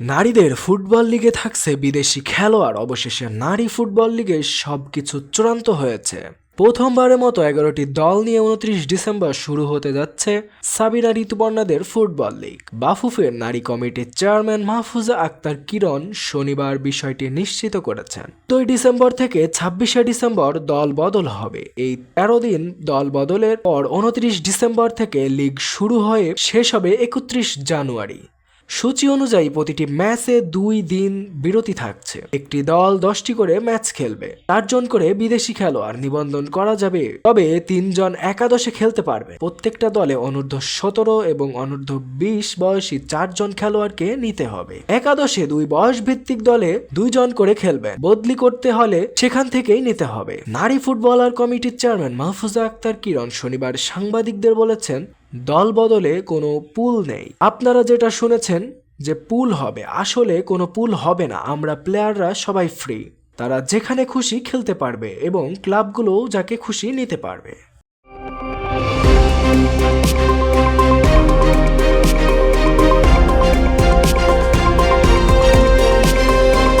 নারীদের ফুটবল লিগে থাকছে বিদেশি খেলোয়াড়। অবশেষে নারী ফুটবল লিগে সবকিছু চূড়ান্ত হয়েছে। প্রথমবারের মতো এগারোটি দল নিয়ে উনত্রিশ ডিসেম্বর শুরু হতে যাচ্ছে সাবিনা ঋতুপর্ণাদের ফুটবল লিগ। বাফুফের নারী কমিটির চেয়ারম্যান মাহফুজা আক্তার কিরণ শনিবার বিষয়টি নিশ্চিত করেছেন। দুই ডিসেম্বর থেকে ছাব্বিশে ডিসেম্বর দল বদল হবে। এই তেরো দিন দল বদলের পর উনত্রিশ ডিসেম্বর থেকে লিগ শুরু হয়ে শেষ হবে একত্রিশ জানুয়ারি। সূচি অনুযায়ী প্রতিটি ম্যাচে দুই দিন বিরতি থাকছে। একটি দল দশটি করে ম্যাচ খেলবে। চারজন করে বিদেশি খেলোয়াড় নিবন্ধন করা যাবে। তবে তিনজন একাদশে খেলতে পারবে। প্রত্যেকটা দলে অনূর্ধ্ব সতেরো এবং অনূর্ধ্ব বিশ বয়সী চারজন খেলোয়াড়কে নিতে হবে। একাদশে দুই বয়স ভিত্তিক দলে দুইজন করে খেলবে। বদলি করতে হলে সেখান থেকেই নিতে হবে। নারী ফুটবলার কমিটির চেয়ারম্যান মাহফুজা আক্তার কিরণ শনিবার সাংবাদিকদের বলেছেন দল বদলে কোনো পুল নেই। আপনারা যেটা শুনেছেন যে পুল হবে, আসলে কোনো পুল হবে না। আমরা প্লেয়াররা সবাই ফ্রি তারা যেখানে খুশি খেলতে পারবে এবং ক্লাবগুলোও যাকে খুশি নিতে পারবে।